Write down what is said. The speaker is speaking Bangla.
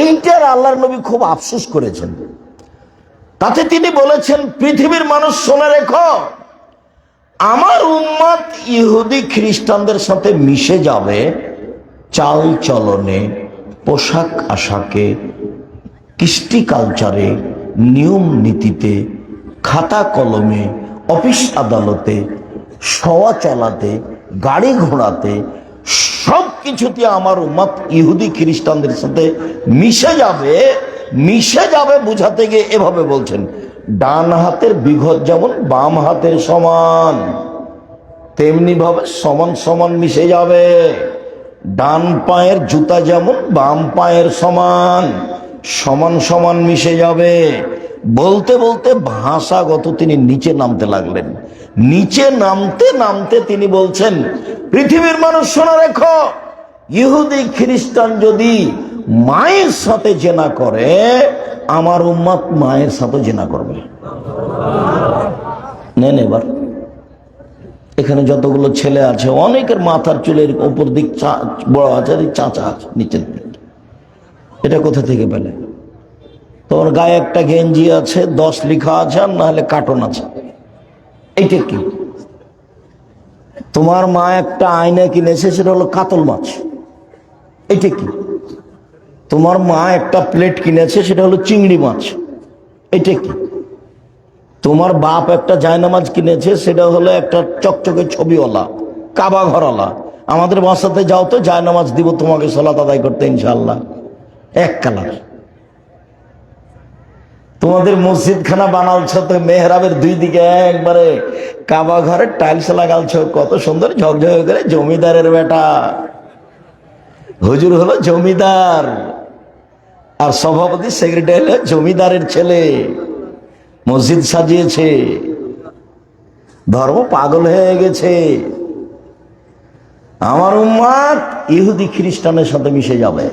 এইটার আল্লাহর নবী খুব আফসোস করেছেন। তাতে তিনি বলেছেন, পৃথিবীর মানুষ শোনে রেখো, আমার উম্মত ইহুদি খ্রিস্টানদের সাথে মিশে যাবে, চাল চলনে, পোশাক আশাকে, কৃষ্টি কালচারে, নিয়ম নীতিতে, খাতা কলমে, অফিস আদালতে সওয়া চলাতে, গাড়ি ঘোড়াতে, সব কিছুতে আমার উম্মত ইহুদি খ্রিস্টানদের সাথে মিশে যাবে মিশে যাবে বুঝাতে গিয়ে এভাবে বলছেন, ডান হাতের বিঘত যেমন বাম হাতের সমান, তেমনি ভাবে সমান সমান মিশে যাবে। ডান পায়ের জুতা যেমন বাম পায়ের সমান সমান সমান মিশে যাবে। বলতে বলতে ভাষাগত তিনি নিচে নামতে লাগলেন। নিচে নামতে নামতে তিনি বলছেন, পৃথিবীর মানুষ শোনা রেখো। ইহুদি খ্রিস্টান যদি মায়ের সাথে জেনা করে, আমার উম্মাদ মায়ের সাথে জেনা করবে। নেন এবার। এখানে যতগুলো ছেলে আছে, অনেকের মাথার চুলের উপর দিক বড় আছে চাচা আছে, নিচের দিক। এটা কোথা থেকে পেলে? তোমার গায়ে একটা গেঞ্জি আছে, দশ লিখা আছে, আর না হলে কার্টন আছে। এইটা কি? তোমার মা একটা আয়না কিনেছে, সেটা হলো কাতল মাছ। এইটা কি? তোমার মা একটা প্লেট কিনেছে, সেটা হলো চিংড়ি মাছ। এটা কি? তোমার বাপ একটা জায়নামাজ কিনেছে, সেটা হলো একটা চকচকে ছবিওয়ালা কাবা ঘরওয়ালা আমাদের বাসাতে যাও তো, জায়নামাজ দিব, তোমাকে সলাত আদায় করতে ইনশাল্লাহ এক কালার। তোমাদের মসজিদ খানা বানালছ তো, মেহরাবের দুই দিকে একবারে কাবা ঘরে টাইলস লাগালছ, কত সুন্দর ঝকঝক করে, জমিদারের বেটা। হুজুর হলো জমিদার। আর সভাপতি সেক্রেটারি হলো জমিদারের ছেলে। মসজিদ সাজিয়েছে। ধর্ম পাগল হয়ে গেছে। আমার উম্মাদ ইহুদি খ্রিস্টানের সাথে মিশে যাবে।